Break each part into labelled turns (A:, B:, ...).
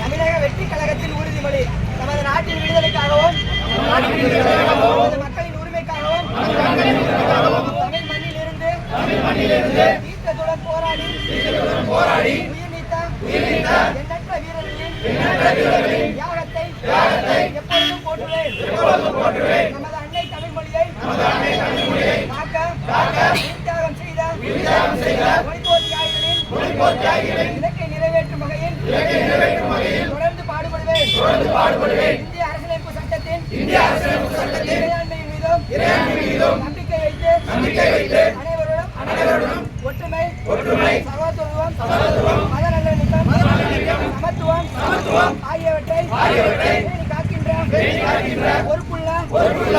A: தமிழக வெற்றி கழகத்தின் உறுதிமொழி. நமது நாட்டின் விடுதலைக்காகவும் மக்களின் உரிமைக்காகவும் தமிழ் மண்ணிலிருந்து தீர்க்கத்துடன் போராடி உயிர் நீத்த எண்ணற்ற வீரர்களின் தியாகத்தை எப்பொழுதும் போற்றுவேன். நமது அன்னை தமிழ் மொழியை காக்க செய்த இலக்கை நிறைவேற்றும் வகையில் தொடர்ந்து பாடுபடுவேன். இந்திய அரசியலமைப்பு சட்டத்தின் இறையாண்மையின் மீதும் நம்பிக்கை வைத்து அனைவருடன் ஒற்றுமை சகோதரத்துவம் மத நல்லிணக்கம் சமத்துவம் ஆகியவற்றை பேணி காக்கின்ற பொறுப்புள்ள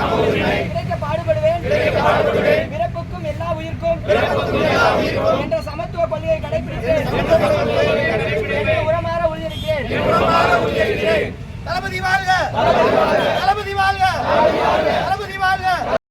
A: கிடைக்க பாடுபடுவேன் பிறப்புக்கும் எல்லா உயிர்க்கும். என்ற சமத்துவ கொள்கையை கடைபிடித்து உரமாற உறுதியளிக்கிறேன்
B: தளபதி வாழ்க.